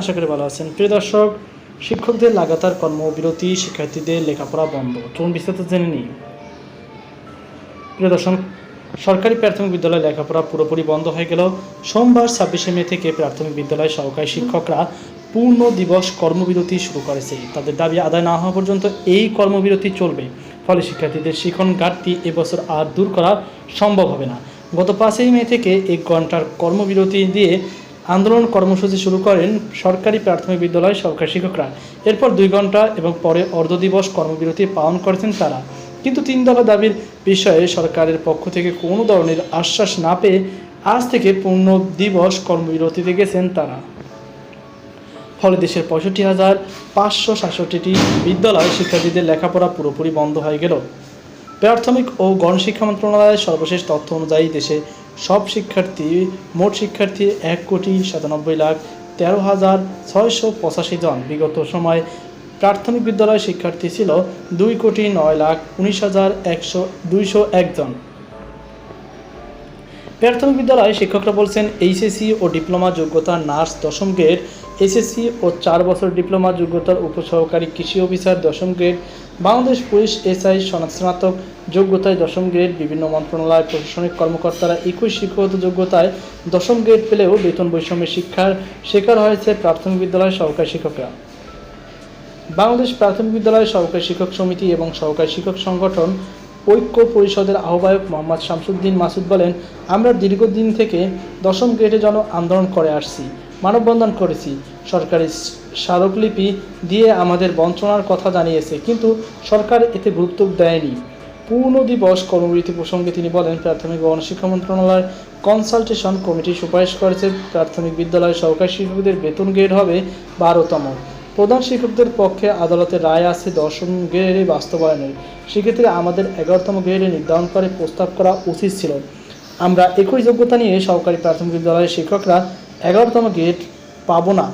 আশা করি ভালো আছেন। প্রিয় দর্শক, শিক্ষকদের লাগাতার কর্মবিরতি, শিক্ষার্থীদের লেখাপড়া বন্ধ। চলুন বিস্তারিত জেনে নিই। প্রিয় দর্শক, সরকারি প্রাথমিক বিদ্যালয় লেখাপড়া পুরোপুরি বন্ধ হয়ে গেল সোমবার ছাব্বিশে মে থেকে প্রাথমিক বিদ্যালয় সহকারী শিক্ষকরা পূর্ণ দিবস কর্মবিরতি শুরু করেছে। তাদের দাবি আদায় না হওয়া পর্যন্ত এই কর্মবিরতি চলবে। ফলে শিক্ষার্থীদের শিখন ঘাটতি এবছর আর দূর করা সম্ভব হবে না। গত পাঁচই মে থেকে এক ঘণ্টার কর্মবিরতি দিয়ে আন্দোলন কর্মসূচি শুরু করেন সরকারি প্রাথমিক বিদ্যালয় সরকারি শিক্ষকরা। এরপর দুই ঘণ্টা এবং পরে অর্ধ দিবস কর্মবিরতি পালন করেছেন তারা। কিন্তু তিন দফা দাবির বিষয়ে সরকারের পক্ষ থেকে কোনো ধরনের আশ্বাস না পেয়ে আজ থেকে পূর্ণ দিবস কর্মবিরতিতে গেছেন তারা। ফলে দেশের পঁয়ষট্টি হাজার পাঁচশো সাতষট্টিটি বিদ্যালয় শিক্ষার্থীদের লেখাপড়া পুরোপুরি বন্ধ হয়ে গেল। প্রাথমিক ও গণশিক্ষা মন্ত্রণালয়ের সর্বশেষ তথ্য অনুযায়ী দেশে সব শিক্ষার্থী, মোট শিক্ষার্থী এক কোটি সাতানব্বই লাখ তেরো হাজার ছয়শো পঁচাশি জন। বিগত সময়ে প্রাথমিক বিদ্যালয় শিক্ষার্থী ছিল দুই কোটি নয় লাখ উনিশ হাজার একশো দুইশো একজন প্রাথমিক বিদ্যালয়ে শিক্ষকরা বলছেন, এইচএসসি ও ডিপ্লোমা যোগ্যতা নার্স দশম গ্রেড এসএসসি ও চার বছর ডিপ্লোমা যোগ্যতার উপসহকারী কৃষি অফিসার দশম গ্রেড, বাংলাদেশ পুলিশ এসআই স্নাতক যোগ্যতায় দশম গ্রেড, বিভিন্ন মন্ত্রণালয় প্রশাসনিক কর্মকর্তারা একই শিক্ষাগত যোগ্যতায় দশম গ্রেড পেলেও বেতন বৈষম্যের শিক্ষার শিকার হয়েছে প্রাথমিক বিদ্যালয়ের সহকারী শিক্ষকরা। বাংলাদেশ প্রাথমিক বিদ্যালয় সহকারী শিক্ষক সমিতি এবং সহকারী শিক্ষক সংগঠন ঐক্য পরিষদের আহ্বায়ক মোহাম্মদ শামসুদ্দিন মাসুদ বলেন, আমরা দীর্ঘদিন থেকে দশম গ্রেডে যেন আন্দোলন করে আসছি। মানববন্ধন করেছি। সরকারি স্মারকলিপি দিয়ে আমাদের বঞ্চনার কথা জানিয়েছে, কিন্তু সরকার এতে গুরুত্ব দেয়নি। পূর্ণ দিবস কর্মবিরতি প্রসঙ্গে তিনি বলেন, প্রাথমিক গণশিক্ষা মন্ত্রণালয় কনসালটেশন কমিটি সুপারিশ করেছে, প্রাথমিক বিদ্যালয় সহকারী শিক্ষকদের বেতন গ্রেড হবে বারোতম। প্রধান শিক্ষকদের পক্ষে আদালতের রায় আছে দশম গ্রেডে বাস্তবায়নের। সেক্ষেত্রে আমাদের এগারোতম গ্রেডে নির্ধারণ করে প্রস্তাব করা উচিত ছিল। আমরা একই যোগ্যতা নিয়ে সহকারী প্রাথমিক বিদ্যালয়ের শিক্ষকরা এগারোতম গ্রেড পাবো না।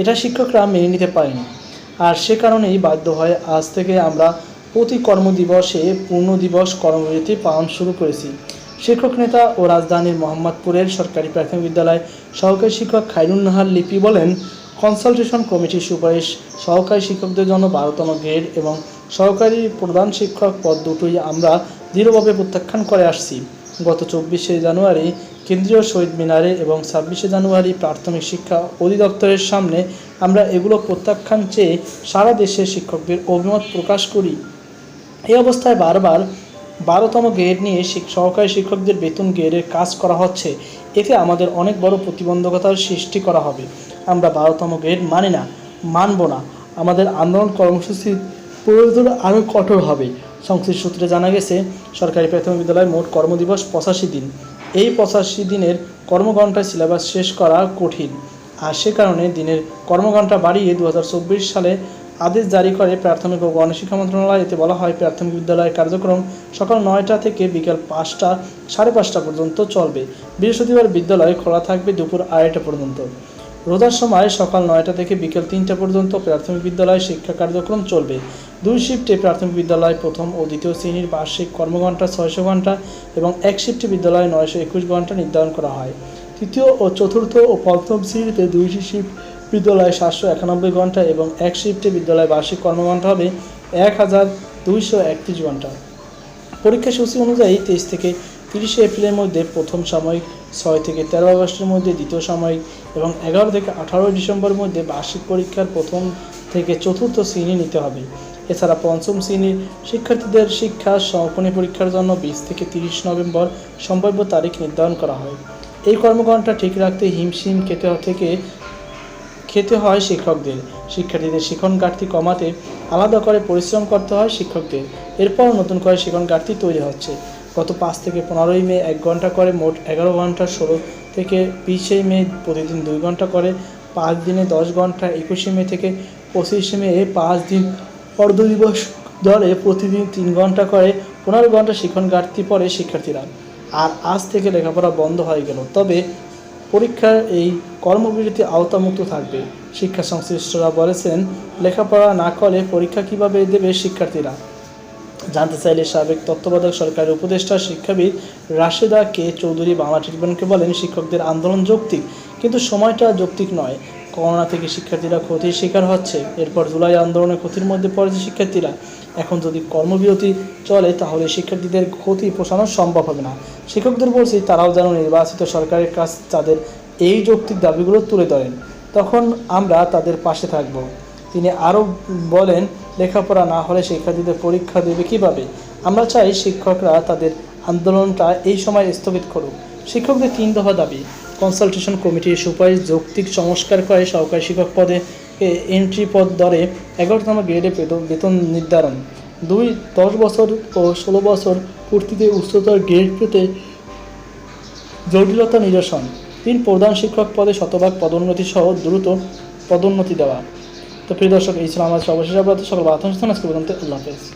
এটা শিক্ষকরা মেনে নিতে পারেনি। আর সে কারণেই বাধ্য হয় আজ থেকে আমরা প্রতি কর্মদিবসে পূর্ণ দিবস কর্মবিরতি পালন শুরু করেছি। শিক্ষক নেতা ও রাজধানীর মোহাম্মদপুরের সরকারি প্রাথমিক বিদ্যালয় সহকারী শিক্ষক খাইরুন নাহার লিপি বলেন, কনসালটেশন কমিটির সুপারিশ সহকারী শিক্ষকদের জন্য বারোতম গ্রেড এবং সহকারী প্রধান শিক্ষক পদ দুটোই আমরা দৃঢ়ভাবে প্রত্যাখ্যান করে আসছি। গত চব্বিশে জানুয়ারি কেন্দ্রীয় শহীদ মিনারে এবং ছাব্বিশে জানুয়ারি প্রাথমিক শিক্ষা অধিদপ্তরের সামনে আমরা এগুলো প্রত্যাখ্যান চেয়ে সারা দেশের শিক্ষকদের অভিমত প্রকাশ করি। এই অবস্থায় বারবার বারোতম গ্রেড নিয়ে সহকারী শিক্ষকদের বেতন গ্রেডের কাজ করা হচ্ছে। এতে আমাদের অনেক বড় প্রতিবন্ধকতার সৃষ্টি করা হবে। আমরা বারোতম গ্রেড মানি না, মানব না। আমাদের আন্দোলন কর্মসূচির প্রয়োজন আরও কঠোর হবে। সংশ্লিষ্ট সূত্রে জানা গেছে, সরকারি প্রাথমিক বিদ্যালয়ে মোট কর্মদিবস পঁচাশি দিন। এই পঁচাশি দিনের কর্মঘণ্টা সিলেবাস শেষ করা কঠিন। আর সে কারণে দিনের কর্মঘণ্টা বাড়িয়ে দু হাজার চব্বিশ সালে আদেশ জারি করে প্রাথমিক ও গণশিক্ষা মন্ত্রণালয়। এতে বলা হয়, প্রাথমিক বিদ্যালয়ের কার্যক্রম সকাল নয়টা থেকে বিকাল পাঁচটা, সাড়ে পাঁচটা পর্যন্ত চলবে। বৃহস্পতিবার বিদ্যালয় খোলা থাকবে দুপুর আড়াইটা পর্যন্ত। রোজার সময় সকাল নয়টা থেকে বিকেল তিনটা পর্যন্ত প্রাথমিক বিদ্যালয়ে শিক্ষা কার্যক্রম চলবে। দুই শিফটে প্রাথমিক বিদ্যালয় প্রথম ও দ্বিতীয় শ্রেণির বার্ষিক কর্মঘণ্টা ছয়শো ঘণ্টা এবং এক শিফটে বিদ্যালয়ে নয়শো একুশ ঘণ্টা নির্ধারণ করা হয়। তৃতীয় ও চতুর্থ ও পঞ্চম শ্রেণীতে দুইটি শিফট বিদ্যালয়ে সাতশো একানব্বই ঘণ্টা এবং এক শিফটে বিদ্যালয়ে বার্ষিক কর্মঘণ্টা হবে এক হাজার দুইশো একত্রিশ ঘণ্টা পরীক্ষা সূচি অনুযায়ী তেইশ থেকে তিরিশে এপ্রিলের মধ্যে প্রথম সাময়িক, ছয় থেকে তেরো আগস্টের মধ্যে দ্বিতীয় সাময়িক এবং এগারো থেকে আঠারোই ডিসেম্বরের মধ্যে বার্ষিক পরীক্ষার প্রথম থেকে চতুর্থ শ্রেণি নিতে হবে। এছাড়া পঞ্চম শ্রেণির শিক্ষার্থীদের শিক্ষা সমাপনী পরীক্ষার জন্য বিশ থেকে তিরিশ নভেম্বর সম্ভাব্য তারিখ নির্ধারণ করা হয়। এই কর্মঘণ্টা ঠিক রাখতে হিমশিম খেতে থেকে খেতে হয় শিক্ষকদের। শিক্ষার্থীদের শিখন ঘাটতি কমাতে আলাদা করে পরিশ্রম করতে হয় শিক্ষকদের। এরপর নতুন করে শিখন ঘাটতি তৈরি হচ্ছে। গত পাঁচ থেকে পনেরোই মে এক ঘণ্টা করে মোট এগারো ঘণ্টা ষোলো থেকে বিশে মে প্রতিদিন দুই ঘণ্টা করে, পাঁচ দিনে দশ ঘণ্টা একুশে মে থেকে পঁচিশে মে পাঁচ দিন অর্ধ দিবস ধরে প্রতিদিন তিন ঘণ্টা করে, পনেরো ঘণ্টা শিখন ঘাটতি পড়ে শিক্ষার্থীরা। আর আজ থেকে লেখাপড়া বন্ধ হয়ে গেল। তবে পরীক্ষার এই কর্মবিরতি আওতামুক্ত থাকবে। শিক্ষা সংশ্লিষ্টরা বলেছেন, লেখাপড়া না করলে পরীক্ষা কীভাবে দেবে শিক্ষার্থীরা? জানতে চাইলে সাবেক তত্ত্বাবধায়ক সরকারের উপদেষ্টা শিক্ষাবিদ রাশেদা কে চৌধুরী বাংলা ট্রিবিউনকে বলেন, শিক্ষকদের আন্দোলন যৌক্তিক, কিন্তু সময়টা যৌক্তিক নয়। করোনা থেকে শিক্ষার্থীরা ক্ষতির শিকার হচ্ছে। এরপর জুলাই আন্দোলনের ক্ষতির মধ্যে পড়েছে শিক্ষার্থীরা। এখন যদি কর্মবিরতি চলে, তাহলে শিক্ষার্থীদের ক্ষতি পোষানো সম্ভব হবে না। শিক্ষকদের বলছি, তারাও যেন নির্বাচিত সরকারের কাছ তাদের এই যৌক্তিক দাবিগুলো তুলে ধরেন। তখন আমরা তাদের পাশে থাকব। তিনি আরও বলেন, লেখাপড়া না হলে শিক্ষার্থীদের পরীক্ষা দেবে কীভাবে? আমরা চাই শিক্ষকরা তাদের আন্দোলনটা এই সময় স্থগিত করুক। শিক্ষকদের তিন দফা দাবি। কনসালটেশন কমিটির সুপারিশ যৌক্তিক সংস্কার করে সহকারী শিক্ষক পদে এন্ট্রি পদ দরে এগারোতম গ্রেডে বেতন- নির্ধারণ। দুই, দশ বছর ও ষোলো বছর পূর্তিতে উচ্চতর গ্রেড পেতে জটিলতা নিরসন। তিন, প্রধান শিক্ষক পদে শতভাগ পদোন্নতি সহ দ্রুত পদোন্নতি দেওয়া। তো প্রিয় দর্শক, এই ছিল আমার সর্বশেষ অবগত সকল অনুষ্ঠান আজকে পর্যন্ত আল্লাহ হাফেজ।